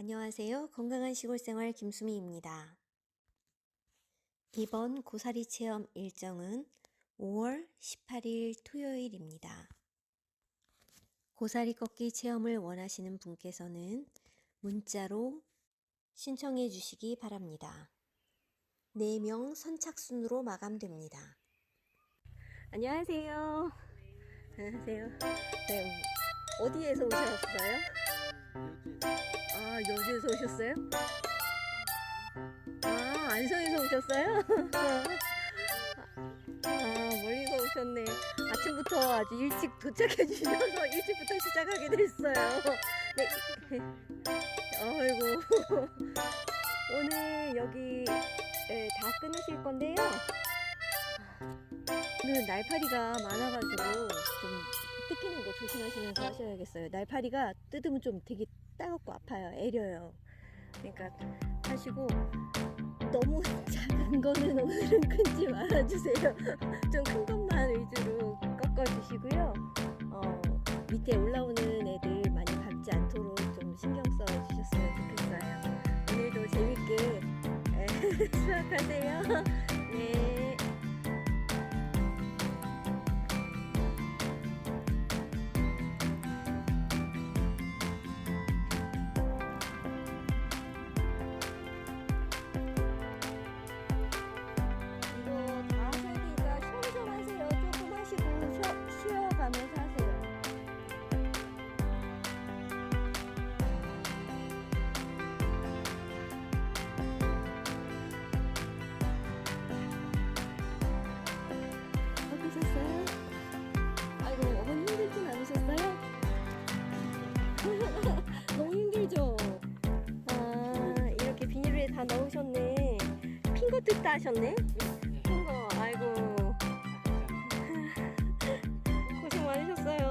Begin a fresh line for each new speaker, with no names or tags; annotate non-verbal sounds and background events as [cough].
안녕하세요. 건강한 시골생활 김수미입니다. 이번 고사리 체험 일정은 5월 18일 토요일입니다. 고사리 꺾기 체험을 원하시는 분께서는 문자로 신청해 주시기 바랍니다. 4명 선착순으로 마감됩니다. 안녕하세요. 안녕하세요. 네, 어디에서 오셨어요? 오셨어요? 아, 안성에서 오셨어요? [laughs] 아, 멀리서 오셨네. 아침부터 아주 일찍 도착해 주셔서 일찍부터 시작하게 됐어요. 네. 아이고. [laughs] 오늘 여기 예, 다 끊으실 건데요. 오늘 날파리가 많아가지고 좀 뜯기는 거 조심하시면서 하셔야겠어요. 날파리가 뜯으면 좀 되게 따갑고 아파요. 애려요. 그러니까 하시고 너무 [laughs] 작은 거는 오늘은 끊지 말아주세요. [laughs] 좀 큰 것만 위주로 꺾어주시고요. 어, 밑에 올라오는 애들 많이 밟지 않도록 좀 신경 써 주셨으면 좋겠어요. 오늘도 재밌게 [laughs] 에, 수학하세요. 넣으셨네. 핑거 뜯다 하셨네. 핑거, 아이고. [laughs] 고생 많으셨어요.